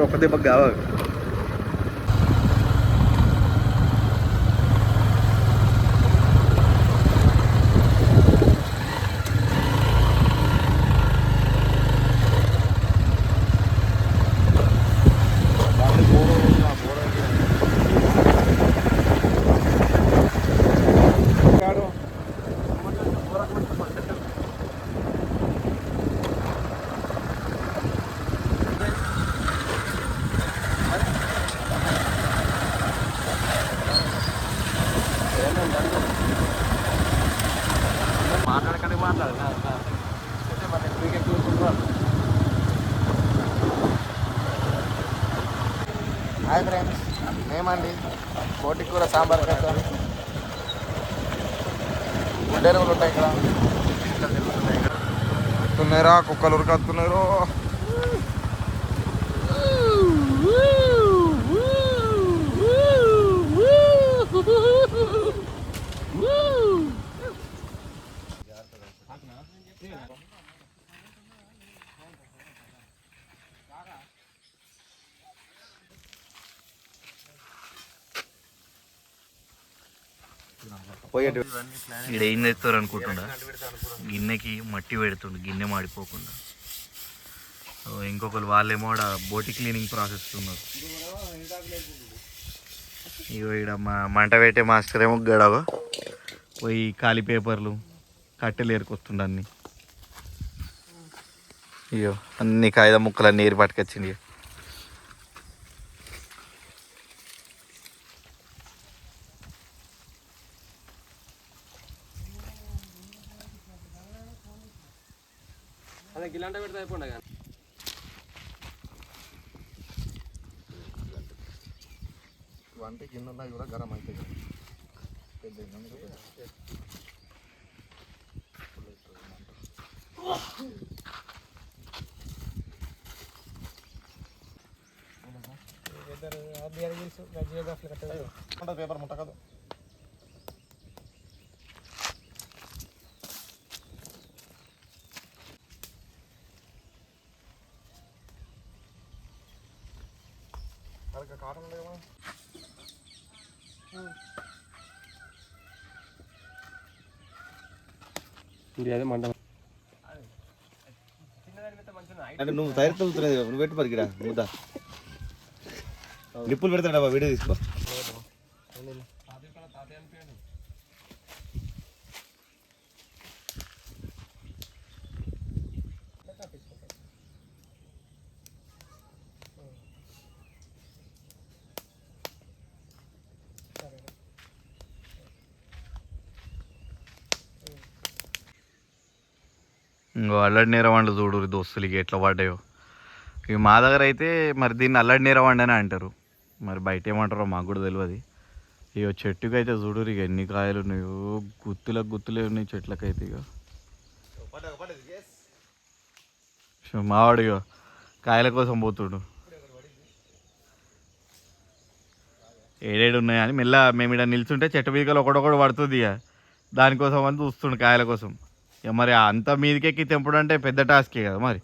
ఒక ఒక hi friends మేమండి. కోటి కూర సాంబార్ కట్టాలి గుడ్డెరువులు ఉంటాయి ఇక్కడ. వస్తున్నారా కుక్కలు ఉరకత్తున్నారు. పోయేటి ఇక్కడ ఏం తెస్తారు అనుకుంటుండ గిన్నెకి మట్టి పెడుతుండు గిన్నె మాడిపోకుండా. ఇంకొకరు వాళ్ళేమో ఆడ బోటి క్లీనింగ్ ప్రాసెస్ ఉన్నారు. ఇగో ఇక్కడ మా మంట పెట్టే మాస్టర్ ఏమో గడవ. పోయి ఖాళీ పేపర్లు కట్టెలు ఏరుకొస్తుండ అయ్యో అన్ని కాగిత ముక్కలన్నీ ఏరి పట్టుకొచ్చింది అదే గిలాంట పెడితే అయిపోండి కానీ. వంట కింద ఉన్నాయి కూడా గరం అవుతాయి పెద్ద పేపర్ ముట్ట కదా కాటన్ లేవా ఇది అదే మంట అంటే నువ్వు తయారు తగ్గుతున్నది నువ్వు పెట్టి పరికిరా ముద్ద. నిప్పులు పెడతాడా వీడియో తీసుకో. ఇంకో అల్లడి నీరవండు చూడు దోస్తులకి ఎట్లా పడ్డాయో. ఇక మా దగ్గర అయితే మరి దీన్ని అల్లడి నీరవండి అని అంటారు. మరి బయట ఏమంటారో మాకు కూడా తెలియదు ఇక చెట్టుకు అయితే చూడు ఇక ఎన్ని కాయలు ఉన్నాయో. గుత్తులకు గుత్తులే ఉన్నాయి చెట్లకైతే ఇక మావాడు ఇక కాయల కోసం పోతుడు. ఏడేడు ఉన్నాయని మెల్ల మేము ఇక్కడ నిల్చుంటే చెట్టు మీదకి ఒకడొకడు పడుతుంది ఇక దానికోసం అని చూస్తుండు కాయల కోసం. ఇక మరి అంత మీదకెక్కి తెంపుడు అంటే పెద్ద టాస్కే కదా మరి.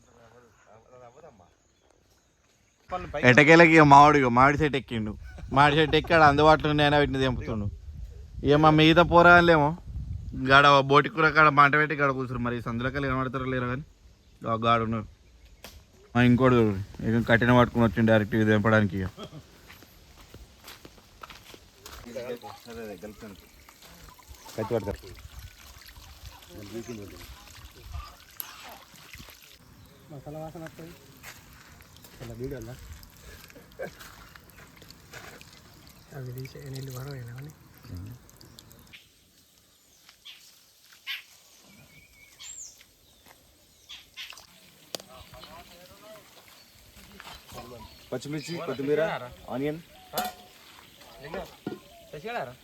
ఎటకేలకి ఇక మామిడి మామిడి సెట్ ఎక్కిండు. మామిడి సెట్ ఎక్కాడు అందుబాటులో నేను వీటిని తెంపుతుండు. ఇక మా మిగతా పోరాలేమో గాడ బోటి కూర కాడ మంట పెట్టి గాడ కూర్చున్నారు. మరి సందులకలు కనబడతారో లేరు కానీ? గాడు ఉన్నారు ఇంకోటి చూడు. ఇక కఠిన పట్టుకుని వచ్చిండు డైరెక్ట్ ఇది తెంపడానికి ఇక. కత్తి పడతారు. మసాలా వాసన వస్తుంది అలా వీడియోలా అవి తీసే నీళ్ళు పడవేనా అని పచ్చిమిర్చి కొత్తిమీర ఆనియన్ తెచ్చుకెళ్ళారా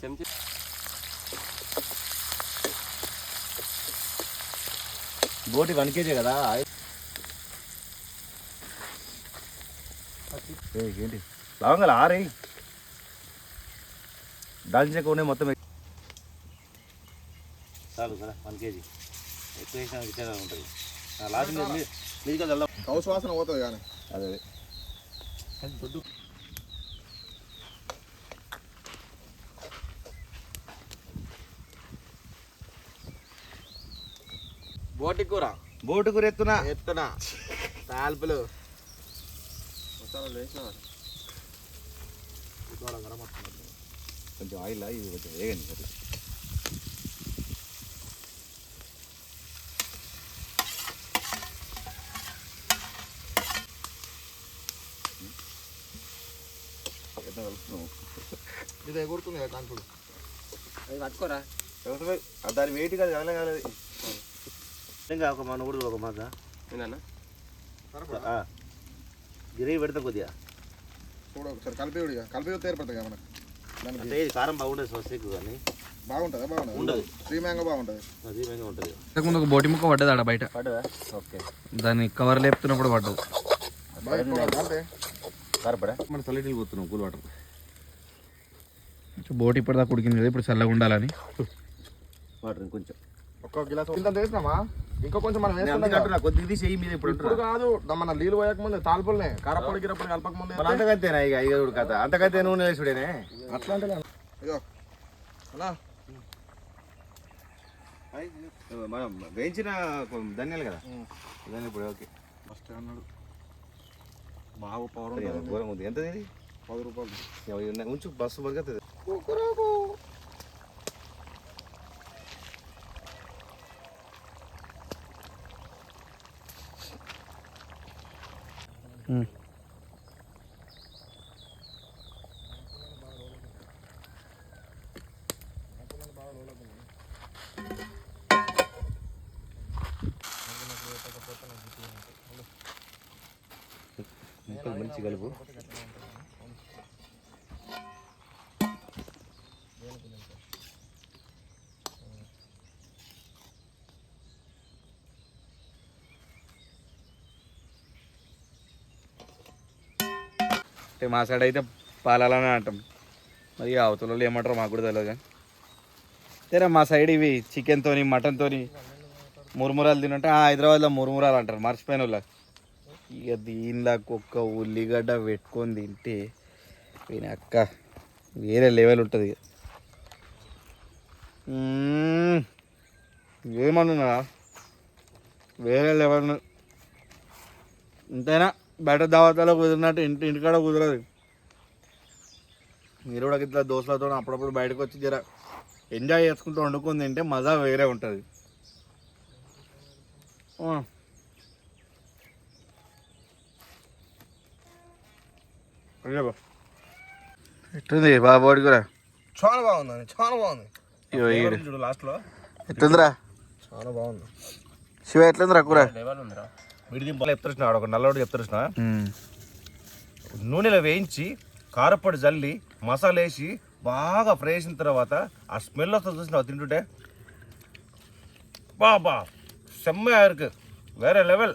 చెంచి. బోటి వన్ కేజీ కదా? ఏంటి? లవంగలు ఆరే దాల్చిన కోనే మొత్తం చాలు కదా వన్ కేజీ. ఎక్కువ ఉంటుంది. లాస్ట్ మీదికి వెళ్దాం కౌసు వాసన పోతుంది కానీ. అదే బోటి కూర. బోటు కూర ఎత్తునా? ఎత్తున. తాల్పులు. కొంచెం ఆయిల్ ఇది కొంచెం వేగండి ఎంత కలుపుతున్నావు ఇది ఎగురుతుంది కదా కాన్పుడు అది పట్టుకోరా ఎవరితో దాని వెయిట్ కాదు కదలే కాలేదు ఇంకా ఒక మన కూడా ఒక మాట నేనన్నా గిరవి పెడతా కొద్దిగా చూడ ఒకసారి కలిపి ఇక కలిపి ఏర్పడుతుంది కదా మనకు అంటే ఇది కారం బాగుంటుంది స్వస్తికు కానీ బాగుంటుందా బాగుంటుంది ఉండదు శ్రీ మ్యాంగో బాగుంటుంది అది భయంగా ఉంటుంది ఇంతకుముందు ఒక బోటి ముక్క పడ్డది ఆడ బయట పడదా ఓకే దాన్ని కవర్ లేపుతున్నప్పుడు పడ్డది అంతే కారపడా మన చల్లటి పోతున్నాం కూల్ వాటర్. బోటి ఇప్పటిదాకా ఉడికింది కదా ఇప్పుడు చల్లగా ఉండాలని. వాటర్ ఇంకొంచెం. ఒక్క గిలాస్ ఇంత వేసినామా ఇంకా కొంచెం మనం. అంటున్నా, కొద్దిగా తీసి వెయ్యి మీద ఇప్పుడు ఇప్పుడు కాదు మన నీళ్ళు పోయక ముందు తాల్పులనే. కారపొడి గిరపొడి కలపక ముందు అంతకంతేనా ఇక? ఐదు కథ. అంతకైతే నూనె వేసుడేనే అట్లా అంటే మనం వేయించిన ధన్యాలు కదా? ధనియాలు ఇప్పుడు ఓకే. ఫస్ట్ అన్నాడు. బాగా పవర్ సరే, ఉంటుంది ఘోరంగా ఉంది ఎంత ఇది పది రూపాయలు ఇవి ఉన్నాయి. ఉంచు బస్సు బతుకుతుంది ముక్కలు మంచి కలుపు. అంటే మా సైడ్ అయితే పాలాలనే అంటాం. మరి అవతల ఏమంటారు మాకు కూడా తెలియదు కానీ. సరే మా సైడ్ ఇవి చికెన్తోని మటన్తోని మురుమురాలు తినంటే హైదరాబాద్లో మురుమురాలు అంటారు మర్చిపోయిన వాళ్ళ. ఇక దీనిలో ఒక్క ఉల్లిగడ్డ పెట్టుకొని తింటే ఈయన అక్క వేరే లెవెల్ ఉంటుంది ఇక. ఏమన్నా వేరే లెవెల్ ఇంతైనా బయట దావతాలో కుదిరినట్టు ఇంటి ఇంటికాడ కుదరదు. మీరు కూడా ఇట్లా దోశలతో అప్పుడప్పుడు బయటకు వచ్చి జర ఎంజాయ్ చేసుకుంటూ వండుకొని తింటే మజా వేరే ఉంటుంది. రేపు ఎట్టుంది వాడి కూడా చాలా బాగుందండి చాలా బాగుంది. చూడు లాస్ట్లో ఎట్లుందిరా చాలా బాగుంది. శివ ఎట్లుందిరా కూర? విడిదింపులో చెప్తున్నా ఒక నల్లవాడు చెప్తున్నా నూనెలో వేయించి కారపొడి జల్లి మసాలా వేసి బాగా ఫ్రేసిన తర్వాత ఆ స్మెల్ వస్తుంది చూసినావు తింటుంటే? బాబా செம்மையாக இருக்குது வேறு லெவல்